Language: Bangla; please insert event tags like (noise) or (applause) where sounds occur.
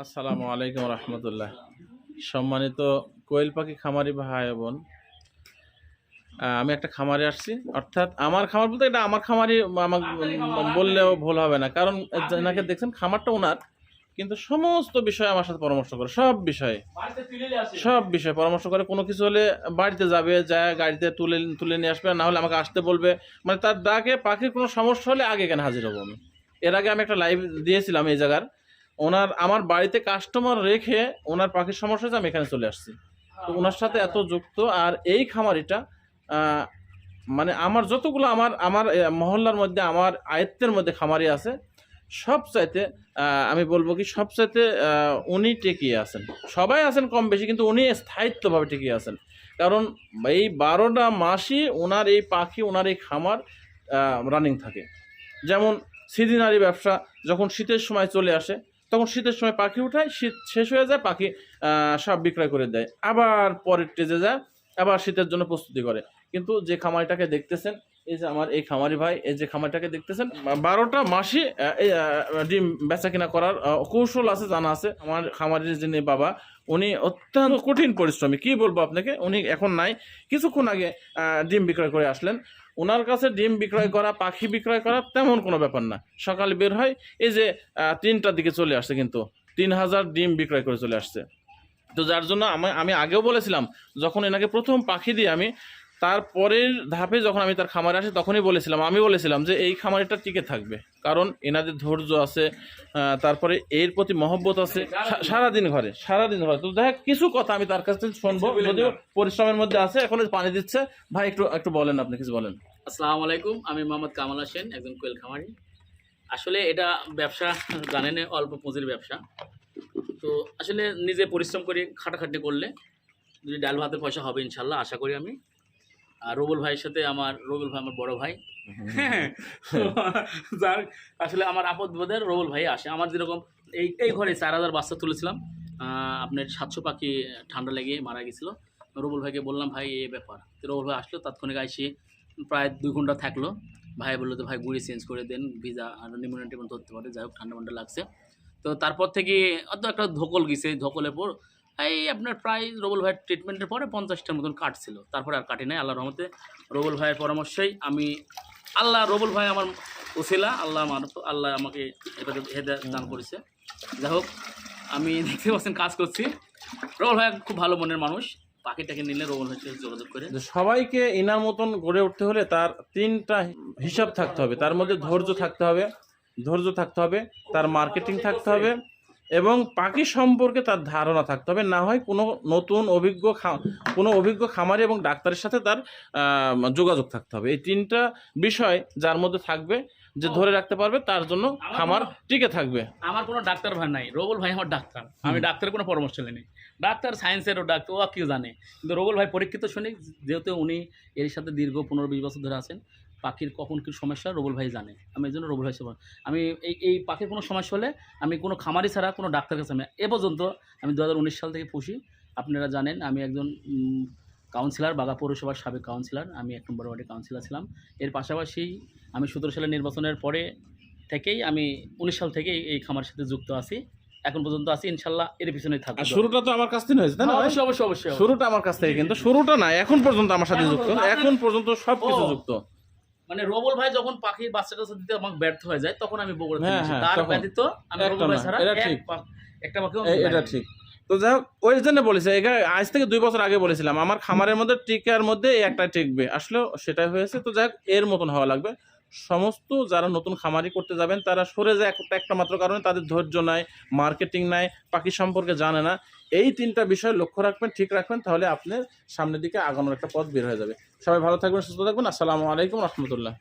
আসসালামু আলাইকুম রহমতুল্লাহ। সম্মানিত কোয়েল পাখি খামারি ভাই বোন আমি একটা খামারে আসছি। অর্থাৎ আমার খামার বলতে এটা আমার খামারি আমাকে বললেও ভুল হবে না। কারণ এনাকে দেখছেন খামারটা ওনার, কিন্তু সমস্ত বিষয়ে আমার সাথে পরামর্শ করে, সব বিষয়ে সব বিষয়ে পরামর্শ করে। কোনো কিছু হলে বাড়িতে যাবে, যায় গাড়িতে তুলে তুলে নিয়ে আসবে, না হলে আমাকে আসতে বলবে। মানে তার ডাকে পাখির কোনো সমস্যা হলে আগে কেন হাজির হব আমি। এর আগে আমি একটা লাইভ দিয়েছিলাম এই জায়গার ওনার আমার বাড়িতে কাস্টমার রেখে ওনার পাখির সমস্যা হয়েছে, আমি এখানে চলে আসছি। তো ওনার সাথে এত যুক্ত, আর এই খামারিটা মানে আমার যতগুলো আমার আমার মহল্লার মধ্যে, আমার আয়ত্তের মধ্যে খামারি আছে সব চাইতে আমি বলব কি সব চাইতে উনি টিকিয়ে আছেন। সবাই আছেন কম বেশি, কিন্তু উনি স্থায়িত্বভাবে টিকিয়ে আছেন। কারণ এই বারোটা মাসই ওনার এই পাখি, ওনার এই খামার রানিং থাকে। যেমন সিজনারি ব্যবসা, যখন শীতের সময় চলে আসে তখন শীতের সময় পাখি উঠায়, শীত শেষ হয়ে যায়, পাখি সব বিক্রয় করে দেয়। আবার পরের টেজে যায় আবার শীতের জন্য প্রস্তুতি করে। কিন্তু যে খামারিটাকে দেখতেছেন, এই যে আমার এই খামারি ভাই, এই যে খামারিটাকে দেখতেছেন বারোটা মাসে ডিম বেচা কিনা করার কৌশল আছে, জানা আছে। আমার খামারির যিনি বাবা, উনি অত্যন্ত কঠিন পরিশ্রমী। কি বলব আপনাকে? উনি এখন নাই। কিছুক্ষণ আগে ডিম বিক্রয় করে আসলেন। ওনার কাছে ডিম বিক্রয় করা, পাখি বিক্রয় করা তেমন কোনো ব্যাপার না। সকালে বের হয়, এই যে তিনটার দিকে চলে আসছে কিন্তু। তিন হাজার ডিম বিক্রয় করে চলে আসছে। তো যার জন্য আমি আমি আগেও বলেছিলাম যখন এনাকে প্রথম পাখি দিয়ে আমি তারপরের ধাপে যখন আমি তার খামারে আসি তখনই বলেছিলাম আমি বলেছিলাম যে এই খামারিটা টিকে থাকবে। কারণ এনাদের ধৈর্য আছে তারপরে এর প্রতি মহব্বত আছে সারাদিন ঘরে সারাদিন ঘরে। তো দেখ কিছু কথা আমি তার কাছ থেকে শুনব যদিও পরিশ্রমের মধ্যে আছে এখন পানি দিচ্ছে। ভাই একটু একটু বলেন আপনি কিছু বলেন। আসসালামু আলাইকুম আমি মোহাম্মদ কামাল হোসেন একজন কোয়েল খামারি। আসলে এটা ব্যবসা জানেন অল্প পুঁজির ব্যবসা। তো আসলে নিজে পরিশ্রম করে খাটাখাটনি করলে যদি ডাল ভাতের পয়সা হবে ইনশাল্লাহ আশা করি আমি। আর রবুল ভাইয়ের সাথে আমার রবুল ভাই আমার বড় ভাই। (laughs) যার আসলে আমার আপদ বোধের রবুল ভাই আসে। আমার যেরকম এই এই ঘরে চার হাজার বাচ্চা তুলেছিলাম আপনার সাতশো পাখি ঠান্ডা লেগে মারা গেছিল। রবুল ভাইকে বললাম ভাই এই ব্যাপার। তো রবুল ভাই আসলো তাৎক্ষণিক আইসে প্রায় দুই ঘণ্টা থাকল। ভাই বলল তো ভাই গুড়ি চেঞ্জ করে দেন ভিজা আর নিমোনিয়া টিমন ধরতে পারে। যাই হোক ঠান্ডা ঠান্ডা লাগছে। তো তারপর থেকে অত একটা ধকল গেছে, ধকলের পর এই আপনার প্রায় রবুল ভাইয়ের ট্রিটমেন্টের পরে পঞ্চাশটার মতন কাটছিল তারপরে আর কাটি নাই আল্লাহ রহমতে। রবুল ভাইয়ের পরামর্শেই আমি, আল্লাহ, রবুল ভাই আমার ওসিলা আল্লাহ আমার, আল্লাহ আমাকে এটাকে হেদা দান করেছে। যাই হোক, আমি দেখতে পাচ্ছেন কাজ করছি। রবুল ভাই খুব ভালো মনের মানুষ, পাখিটাকে নিলে রবুল ভাইয়ের সাথে যোগাযোগ করে। সবাইকে ইনার মতন গড়ে উঠতে হলে তার তিনটা হিসাব থাকতে হবে, তার মধ্যে ধৈর্য থাকতে হবে। ধৈর্য থাকতে হবে তার মার্কেটিং থাকতে হবে এবং পাখি সম্পর্কে তার ধারণা থাকতে হবে। না হয় কোনো নতুন অভিজ্ঞ খা- কোনো অভিজ্ঞ খামারি এবং ডাক্তারের সাথে তার যোগাযোগ থাকতে হবে। এই তিনটা বিষয় যার মধ্যে থাকবে যে ধরে রাখতে পারবে তার জন্য খামার টিকে থাকবে। আমার কোনো ডাক্তার ভাই নাই রবুল ভাই আমার ডাক্তার। আমি ডাক্তারের কোনো পরামর্শ নেই। ডাক্তার সায়েন্সেরও ডাক্তার ও কেউ জানে। কিন্তু রবুল ভাই পরীক্ষিত শুনি যেহেতু উনি এর সাথে দীর্ঘ পনেরো বিশ বছর ধরে আছেন পাখির কখন কী সমস্যা রবুল ভাই জানে। আমি এই জন্য রবুল ভাই আমি এই এই পাখির কোনো সমস্যা হলে আমি কোনো খামারি ছাড়া কোনো ডাক্তার কাছে আমি এ পর্যন্ত আমি দু হাজার উনিশ সাল থেকে পুষি। আপনারা জানেন আমি একজন কাউন্সিলর বাগা পৌরসভার সাবেক কাউন্সিলর আমি এক নম্বর ওয়ার্ডে কাউন্সিলর ছিলাম। এর পাশাপাশি আমি সতেরো সালের নির্বাচনের পরে থেকেই আমি উনিশ সাল থেকেই এই খামারের সাথে যুক্ত আছি। এখন পর্যন্ত আছি ইনশাল্লাহ এর পিছনে থাকব। শুরুটা তো আমার কাছ থেকে হয়েছে তাই না অবশ্যই অবশ্যই অবশ্যই। শুরুটা আমার কাছ থেকে কিন্তু শুরুটা না এখন পর্যন্ত আমার সাথে যুক্ত। এখন পর্যন্ত সব কিছু যুক্ত। মানে রবল ভাই যখন পাখির বাচ্চাটা দিতে আমাকে ব্যর্থ হয়ে যায় তখন আমি বগুড়া হ্যাঁ। হ্যাঁ, তার। ব্যতীত আমি রবল ভাই ছাড়া এটা ঠিক। একটা পাখি এটা ঠিক তো যাই হোক ওই জন্য বলেছে এখানে আজ থেকে দুই বছর আগে বলেছিলাম আমার খামারের মধ্যে টিকার মধ্যে একটা টিকবে আসলে সেটাই হয়েছে তো যাই হোক এর মতন হওয়া লাগবে সমস্ত যারা নতুন খামারি করতে যাবেন, তারা সরে যায় একটা একটা মাত্র কারণে তাদের ধৈর্য নাই মার্কেটিং নাই, পাখি সম্পর্কে জানে না। এই তিনটা বিষয় লক্ষ্য রাখবেন, ঠিক রাখবেন, তাহলে আপনার সামনের দিকে আগানোর একটা পথ বের হয়ে যাবে। সবাই ভালো থাকবেন, সুস্থ থাকবেন। আসসালামু আলাইকুম, রহমতুল্লাহ।